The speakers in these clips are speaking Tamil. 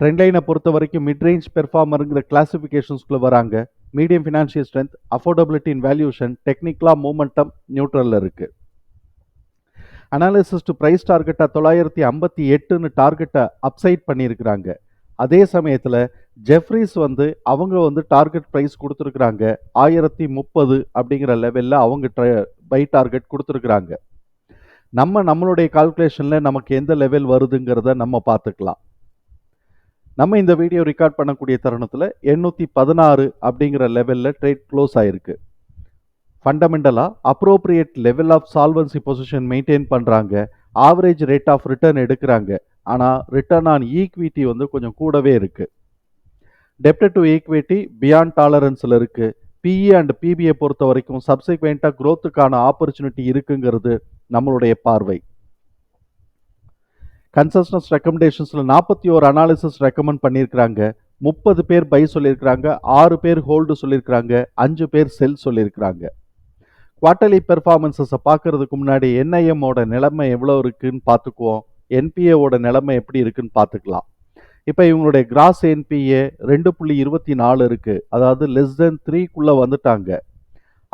ட்ரெண்ட் லைனை பொறுத்த வரைக்கும் மிட் ரேஞ்ச் பெர்ஃபார்மருங்கிற கிளாசிஃபிகேஷன்ஸ்குள்ளே வராங்க medium financial strength affordability in valuation டெக்னிக்கலாக மூமெண்டம் நியூட்ரலில் இருக்குது அனாலிசிஸ்ட் ப்ரைஸ் டார்கெட்டை தொள்ளாயிரத்தி ஐம்பத்தி எட்டுன்னு டார்கெட்டை அப்சைட் பண்ணியிருக்கிறாங்க. அதே சமயத்தில் ஜெஃப்ரிஸ் வந்து அவங்க வந்து டார்கெட் ப்ரைஸ் கொடுத்துருக்குறாங்க. ஆயிரத்தி முப்பது அப்படிங்கிற லெவலில் அவங்க பை டார்கெட் கொடுத்துருக்குறாங்க. நம்ம நம்மளுடைய கால்குலேஷனில் நமக்கு எந்த லெவல் வருதுங்கிறத நம்ம பார்த்துக்கலாம். நம்ம இந்த வீடியோ ரெக்கார்ட் பண்ணக்கூடிய தருணத்தில் எண்ணூற்றி பதினாறு அப்படிங்கிற லெவலில் ட்ரேட் க்ளோஸ் ஆகிருக்கு ஃபண்டமெண்டலாக appropriate level of solvency position maintain பண்ணுறாங்க ஆவரேஜ் ரேட் ஆஃப் ரிட்டர்ன் எடுக்கிறாங்க. ஆனால் ரிட்டர்ன் ஆன் ஈக்விட்டி வந்து கொஞ்சம் கூடவே இருக்குது டெப்ட் டு ஈக்விட்டி பியாண்ட் டாலரன்ஸில் இருக்குது பிஇ அண்ட் பிபிஐ பொறுத்த வரைக்கும் சப்சிக்வெண்ட்டாக க்ரோத்துக்கான ஆப்பர்ச்சுனிட்டி இருக்குங்கிறது நம்மளுடைய பார்வை. கன்சஸ்டன்ஸ் ரெக்கமெண்டேஷன்ஸில் நாற்பத்தி ஒரு அனாலிசிஸ் ரெக்கமெண்ட் பண்ணியிருக்கிறாங்க முப்பது பேர் பை சொல்லியிருக்கிறாங்க ஆறு பேர் ஹோல்டு சொல்லியிருக்கிறாங்க அஞ்சு பேர் செல் சொல்லியிருக்கிறாங்க குவார்ட்டர்லி பெர்ஃபார்மன்ஸஸை பார்க்கறதுக்கு முன்னாடி என்ஐஎம்மோட நிலைமை எவ்வளோ இருக்குன்னு பார்த்துக்குவோம். என்பிஏவோட நிலைமை எப்படி இருக்குன்னு பார்த்துக்கலாம். இப்போ இவங்களுடைய கிராஸ் என்பிஏ ரெண்டு புள்ளி இருபத்தி நாலு இருக்குது அதாவது லெஸ் தென் த்ரீக்குள்ளே வந்துட்டாங்க.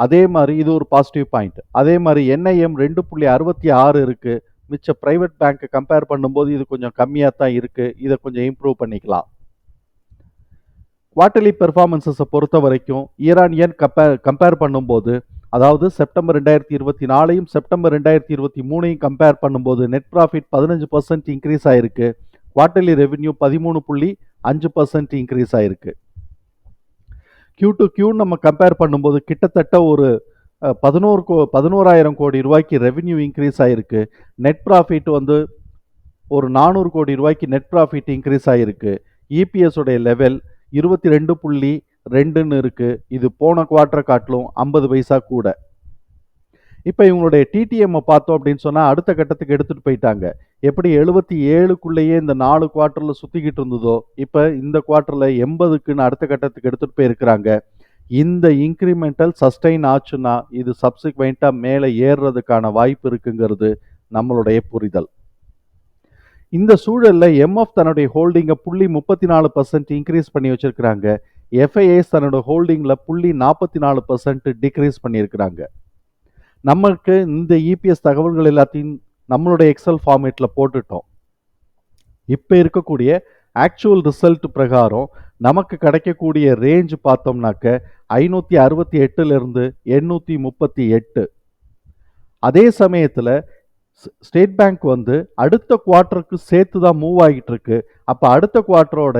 அதே மாதிரி இது ஒரு பாசிட்டிவ் பாயிண்ட் அதே மாதிரி என்ஐஎம் ரெண்டு புள்ளி அறுபத்தி ஆறு இருக்குது மிச்ச ப்ரைவேட் பேங்க்கை கம்பேர் பண்ணும்போது இது கொஞ்சம் கம்மியாக தான் இருக்குது இதை கொஞ்சம் இம்ப்ரூவ் பண்ணிக்கலாம். குவார்ட்டர்லி பெர்ஃபார்மன்ஸஸை பொறுத்த வரைக்கும் ஈரானியன் கம்பேர் கம்பேர் பண்ணும்போது அதாவது செப்டம்பர் ரெண்டாயிரத்தி இருபத்தி நாலையும் செப்டம்பர் ரெண்டாயிரத்தி இருபத்தி மூணையும் கம்பேர் பண்ணும்போது நெட் ப்ராஃபிட் பதினஞ்சு பர்சன்ட் இன்க்ரீஸ் ஆயிருக்கு. குவார்ட்டர்லி ரெவென்யூ பதிமூணு புள்ளி அஞ்சு பர்சன்ட் இன்க்ரீஸ் ஆயிருக்கு. கியூ டு கியூ நம்ம கம்பேர் பண்ணும்போது கிட்டத்தட்ட ஒரு பதினோரு கோ பதினோராயிரம் கோடி ரூபாய்க்கு ரெவென்யூ இன்க்ரீஸ் ஆகிருக்கு நெட் ப்ராஃபிட் வந்து ஒரு நானூறு கோடி ரூபாய்க்கு நெட் ப்ராஃபிட் இன்க்ரீஸ் ஆகிருக்கு இபிஎஸோடைய லெவல் இருபத்தி ரெண்டு புள்ளி ரெண்டுன்னு இருக்குது இது போன குவார்ட்டரை காட்டிலும் ஐம்பது பைசா கூட. இப்போ இவங்களுடைய டிடிஎம்மை பார்த்தோம் அப்படின்னு சொன்னால் அடுத்த கட்டத்துக்கு எடுத்துகிட்டு போயிட்டாங்க. எப்படி எழுபத்தி ஏழுக்குள்ளேயே இந்த நாலு குவார்ட்டரில் சுற்றிக்கிட்டு இருந்ததோ இப்போ இந்த குவார்ட்டரில் எண்பதுக்குன்னு அடுத்த கட்டத்துக்கு எடுத்துகிட்டு போயிருக்கிறாங்க. இந்த இன்க்ரிமெண்டல் சஸ்டைன் ஆச்சுன்னா இது சப்சிக்வெண்ட்டாக மேலே ஏறுறதுக்கான வாய்ப்பு இருக்குங்கிறது நம்மளுடைய புரிதல். இந்த சூழலில் எம்எஃப் தன்னுடைய ஹோல்டிங்கை புள்ளி முப்பத்தி நாலு பர்சன்ட் இன்க்ரீஸ் பண்ணி வச்சுருக்கிறாங்க. எஃப்ஐஎஸ் தன்னோட ஹோல்டிங்கில் புள்ளி நாற்பத்தி நாலு பர்சன்ட் டிக்ரீஸ் பண்ணியிருக்கிறாங்க. நமக்கு இந்த இபிஎஸ் தகவல்கள் எல்லாத்தையும் நம்மளுடைய எக்ஸல் ஃபார்மேட்டில் போட்டுட்டோம். இப்போ இருக்கக்கூடிய ஆக்சுவல் ரிசல்ட் பிரகாரம் நமக்கு கிடைக்கக்கூடிய ரேஞ்ச் பார்த்தோம்னாக்க ஐநூற்றி அறுபத்தி எட்டுலேருந்து எண்ணூற்றி முப்பத்தி எட்டு. அதே சமயத்தில் ஸ்டேட் பேங்க் வந்து அடுத்த குவார்ட்டருக்கு சேர்த்து தான் மூவ் ஆகிட்டு இருக்கு அப்போ அடுத்த குவார்ட்டரோட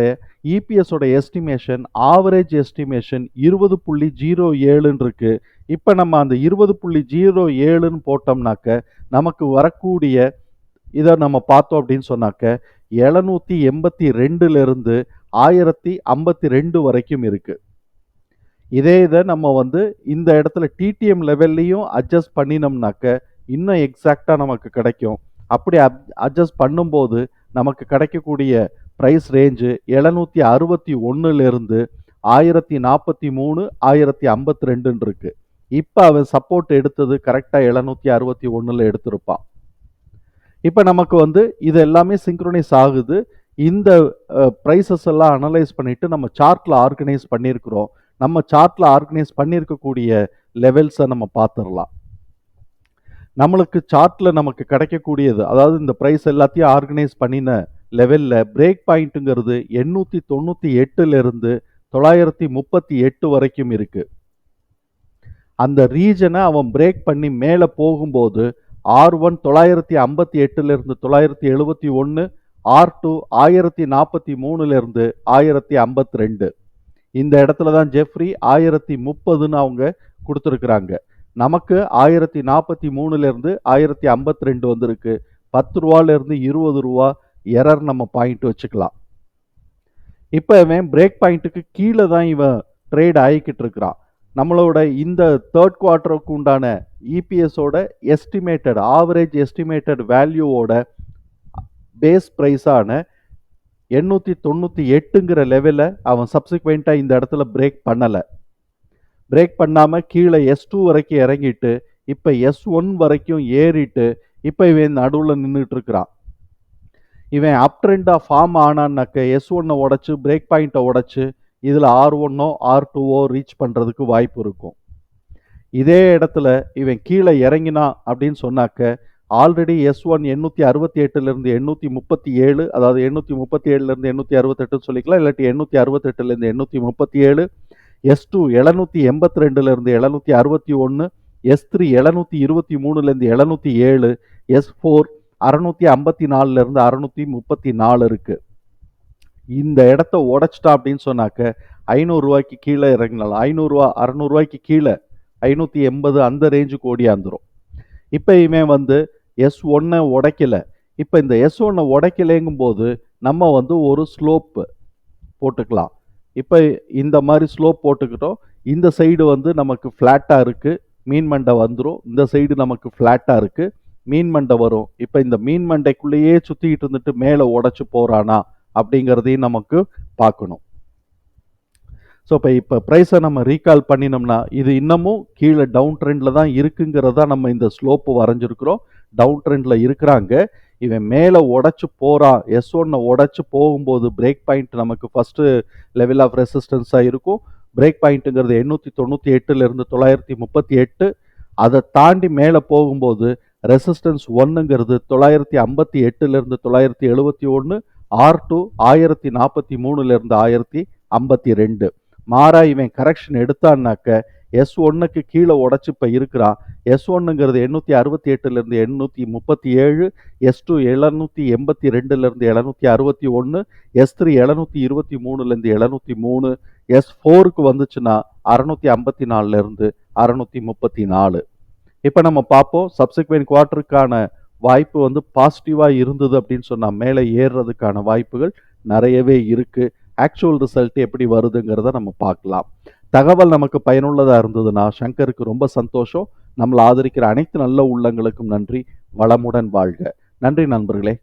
இபிஎஸோட எஸ்டிமேஷன் ஆவரேஜ் எஸ்டிமேஷன் இருபது புள்ளி ஜீரோ ஏழுன்னு இருக்கு. இப்போ நம்ம அந்த இருபது புள்ளி ஜீரோ ஏழுன்னு போட்டோம்னாக்க நமக்கு வரக்கூடிய இதை நம்ம பார்த்தோம் அப்படின்னு சொன்னாக்க எழுநூற்றி எண்பத்தி ரெண்டுலேருந்து ஆயிரத்தி ஐம்பத்தி ரெண்டு வரைக்கும் இருக்குது இதே இதை நம்ம வந்து இந்த இடத்துல டிடிஎம் லெவல்லையும் அட்ஜஸ்ட் பண்ணினோம்னாக்க இன்னும் எக்ஸாக்டாக நமக்கு கிடைக்கும். அப்படி அப் அட்ஜஸ்ட் பண்ணும்போது நமக்கு கிடைக்கக்கூடிய ப்ரைஸ் ரேஞ்சு எழுநூற்றி அறுபத்தி ஒன்றுலேருந்து ஆயிரத்தி நாற்பத்தி மூணு ஆயிரத்தி ஐம்பத்தி ரெண்டுன்னு இருக்குது இப்போ அவன் சப்போர்ட் எடுத்தது கரெக்டாக எழுநூற்றி அறுபத்தி ஒன்றில் எடுத்திருப்பான். இப்போ நமக்கு வந்து இது எல்லாமே சிங்க்ரோனைஸ் ஆகுது. இந்த ப்ரைஸஸ் எல்லாம் அனலைஸ் பண்ணிவிட்டு நம்ம சார்ட்டில் ஆர்கனைஸ் பண்ணியிருக்கிறோம். நம்ம சார்ட்டில் ஆர்கனைஸ் பண்ணியிருக்கக்கூடிய லெவல்ஸை நம்ம பார்த்துடலாம். நம்மளுக்கு சார்ட்டில் நமக்கு கிடைக்கக்கூடியது அதாவது இந்த ப்ரைஸ் எல்லாத்தையும் ஆர்கனைஸ் பண்ணின லெவலில் பிரேக் பாயிண்ட்டுங்கிறது எண்ணூற்றி தொண்ணூற்றி எட்டுலேருந்து தொள்ளாயிரத்தி முப்பத்தி எட்டு வரைக்கும் இருக்குது அந்த ரீஜனை அவன் பிரேக் பண்ணி மேலே போகும்போது ஆர் ஒன் தொள்ளாயிரத்தி ஐம்பத்தி எட்டுலேருந்து தொள்ளாயிரத்தி எழுபத்தி ஒன்று ஆர் டூ ஆயிரத்தி நாற்பத்தி மூணுலேருந்து ஆயிரத்தி ஐம்பத்தி ரெண்டு. இந்த இடத்துல தான் ஜெஃப்ரி ஆயிரத்தி முப்பதுன்னு அவங்க கொடுத்துருக்குறாங்க. நமக்கு ஆயிரத்தி நாற்பத்தி மூணுலேருந்து ஆயிரத்தி ஐம்பத்தி ரெண்டு வந்திருக்கு. பத்து ரூபாலேருந்து இருபது ரூபா எரர் நம்ம பாயிண்ட் வச்சுக்கலாம். இப்போ இவன் பிரேக் பாயிண்ட்டுக்கு கீழே தான் இவன் ட்ரேட் ஆகிக்கிட்டு இருக்கிறான். நம்மளோட இந்த தேர்ட் குவார்ட்டருக்கு உண்டான இபிஎஸோட எஸ்டிமேட்டட் ஆவரேஜ் எஸ்டிமேட்டட் வேல்யூவோட பேஸ் ப்ரைஸான எண்ணூற்றி தொண்ணூற்றி எட்டுங்கிற லெவலில் அவன் சப்சிக்வெண்ட்டாக இந்த இடத்துல பிரேக் பண்ணலை. பிரேக் பண்ணாமல் கீழே எஸ் டூ வரைக்கும் இறங்கிட்டு இப்போ எஸ் ஒன் வரைக்கும் ஏறிட்டு இப்போ இவன் நடுவில் நின்றுட்டு இருக்கிறான் இவன் அப் ட்ரெண்டாக ஃபார்ம் ஆனான்னாக்க எஸ் ஒன்னை உடச்சி பிரேக் பாயிண்ட்டை உடச்சி இதில் ஆர் ஒன்னோ ஆர் டூவோ ரீச் பண்ணுறதுக்கு வாய்ப்பு இருக்கும். இதே இடத்துல இவன் கீழே இறங்கினான் அப்படின்னு சொன்னாக்க ஆல்ரெடி எஸ் ஒன் எண்ணூற்றி அறுபத்தி எட்டுலேருந்து எண்ணூற்றி முப்பத்தி ஏழு அதாவது எண்ணூற்றி முப்பத்தி ஏழுலேருந்து எண்ணூற்றி அறுபத்தெட்டுன்னு சொல்லிக்கலாம் இல்லாட்டி எண்ணூற்றி அறுபத்தெட்டுலேருந்து எண்ணூற்றி முப்பத்தி ஏழு எஸ் டூ எழுநூற்றி எண்பத்தி ரெண்டுலேருந்து எழுநூற்றி அறுபத்தி ஒன்று எஸ் த்ரீ எழுநூற்றி இருபத்தி மூணுலேருந்து எழுநூற்றி ஏழு எஸ் ஃபோர் அறநூற்றி ஐம்பத்தி நாலுலேருந்து அறநூற்றி முப்பத்தி நாலு இருக்குது இந்த இடத்த உடைச்சிட்டா அப்படின்னு சொன்னாக்க ஐநூறுரூவாய்க்கு கீழே இறங்கினாலும் ஐநூறுரூவா அறநூறுவாய்க்கு கீழே ஐநூற்றி எண்பது அந்த ரேஞ்சுக்கு ஓடியாந்துரும் இப்போயுமே வந்து எஸ் ஒன்னை உடைக்கல. இப்போ இந்த எஸ் ஒன்னை உடைக்கலைங்கும் போது நம்ம வந்து ஒரு ஸ்லோப்பு போட்டுக்கலாம். இப்போ இந்த மாதிரி ஸ்லோப் போட்டுக்கிட்டோம். இந்த சைடு வந்து நமக்கு ஃப்ளாட்டாக இருக்குது மீன் மண்டை வந்துடும் இந்த சைடு நமக்கு ஃப்ளாட்டாக இருக்குது மீன் மண்டை வரும். இப்போ இந்த மீன் மண்டைக்குள்ளேயே சுற்றிக்கிட்டு இருந்துட்டு மேலே உடச்சி போகிறானா அப்படிங்கிறதையும் நமக்கு பார்க்கணும். ஸோ இப்போ இப்போ ப்ரைஸை நம்ம ரீகால் பண்ணினோம்னா இது இன்னமும் கீழே டவுன் ட்ரெண்டில் தான் இருக்குங்கிறதா நம்ம இந்த ஸ்லோப்பு வரைஞ்சிருக்கிறோம். டவுன் ட்ரெண்டில் இருக்கிறாங்க. இவன் மேலே உடச்சி போகிறான் எஸ் ஒன்னை உடச்சி போகும்போது பிரேக் பாயிண்ட் நமக்கு ஃபஸ்ட்டு லெவல் ஆஃப் ரெசிஸ்டன்ஸாக இருக்கும். பிரேக் பாயிண்ட்டுங்கிறது எண்ணூற்றி தொண்ணூற்றி எட்டுலேருந்து தொள்ளாயிரத்தி முப்பத்தி எட்டு. அதை தாண்டி மேலே போகும்போது ரெசிஸ்டன்ஸ் ஒன்றுங்கிறது தொள்ளாயிரத்தி ஐம்பத்தி எட்டுலேருந்து தொள்ளாயிரத்தி எழுபத்தி ஒன்று ஆர் டூ ஆயிரத்தி நாற்பத்தி மூணுலேருந்து ஆயிரத்தி ஐம்பத்தி ரெண்டு. மாறா இவன் கரெக்ஷன் எடுத்தான்னாக்க எஸ் ஒன்னுக்கு கீழே உடச்சி இப்போ இருக்கிறான். எஸ் ஒன்னுங்கிறது எண்ணூற்றி அறுபத்தி எட்டுலேருந்து எண்ணூற்றி முப்பத்தி ஏழு எஸ் டூ எழுநூற்றி எண்பத்தி ரெண்டுலேருந்து எழுநூற்றி அறுபத்தி ஒன்று எஸ் த்ரீ எழுநூற்றி இருபத்தி மூணுலேருந்து எழுநூற்றி மூணு எஸ் ஃபோருக்கு வந்துச்சுன்னா அறநூற்றி ஐம்பத்தி நாலுலேருந்து அறநூற்றி முப்பத்தி நாலு. இப்போ நம்ம பார்ப்போம் சப்சிக்வெண்ட் குவார்ட்டருக்கான வாய்ப்பு வந்து பாசிட்டிவாக இருந்தது அப்படின்னு சொன்னால் மேலே ஏறுறதுக்கான வாய்ப்புகள் நிறையவே இருக்குது ஆக்சுவல் ரிசல்ட் எப்படி வருதுங்கிறத நம்ம பார்க்கலாம். தகவல் நமக்கு பயனுள்ளதாக இருந்ததுன்னா சங்கருக்கு ரொம்ப சந்தோஷம். நம்மளை ஆதரிக்கிற அனைத்து நல்ல உள்ளங்களுக்கும் நன்றி. வளமுடன் வாழ்க. நன்றி நண்பர்களே.